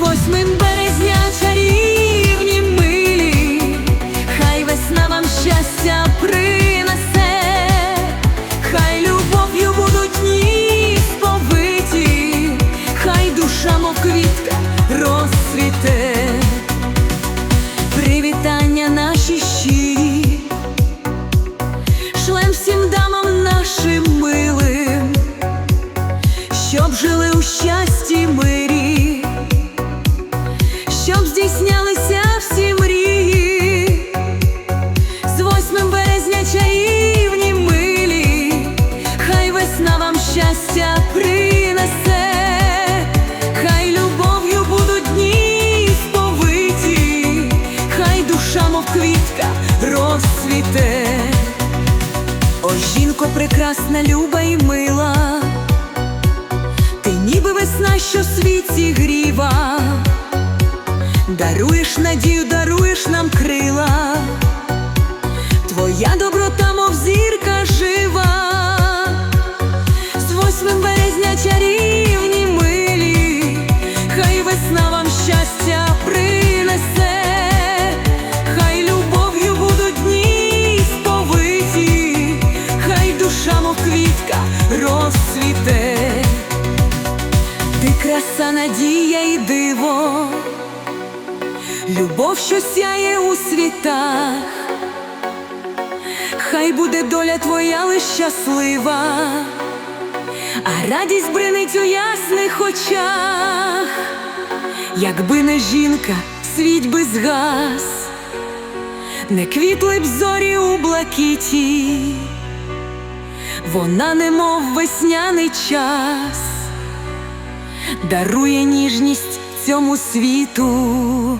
Восьмим березня чарівні милі, хай весна вам щастя принесе, хай любов'ю будуть дні сповиті, хай душа, мов квітка, розцвіте. Привітання наші щирі, шлем всім дамам нашим милим, щоб жили у щасті мирі, розцвіте. О, жінко прекрасна, люба і мила, ти ніби весна, що світі гріва, даруєш надію, даруєш розцвіте. Ти краса, надія і диво, любов, що сяє у світах, хай буде доля твоя лиш щаслива, а радість бринить у ясних очах, якби не жінка, світ би згас, не квітли б зорі у блакиті, вона немов весняний час дарує ніжність цьому світу.